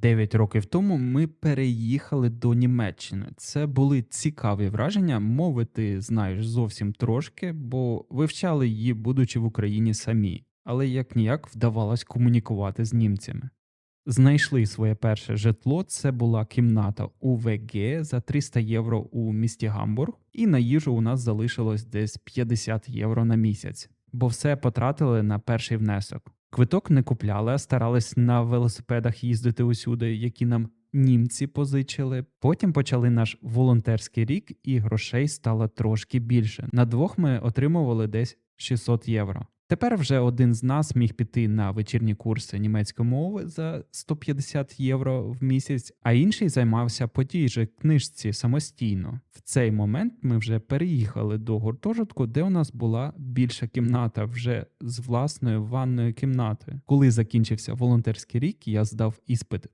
9 років тому ми переїхали до Німеччини. Це були цікаві враження. Мови ти знаєш зовсім трошки, бо вивчали її, будучи в Україні самі, але як ніяк вдавалось комунікувати з німцями. Знайшли своє перше житло. Це була кімната у ВГ за 300 євро у місті Гамбург, і на їжу у нас залишилось десь 50 євро на місяць, бо все потратили на перший внесок. Квиток не купляли, а старались на велосипедах їздити усюди, які нам німці позичили. Потім почали наш волонтерський рік, і грошей стало трошки більше. На двох ми отримували десь 600 євро. Тепер вже один з нас міг піти на вечірні курси німецької мови за 150 євро в місяць, а інший займався по тій же книжці самостійно. В цей момент ми вже переїхали до гуртожитку, де у нас була більша кімната вже з власною ванною кімнатою. Коли закінчився волонтерський рік, я здав іспит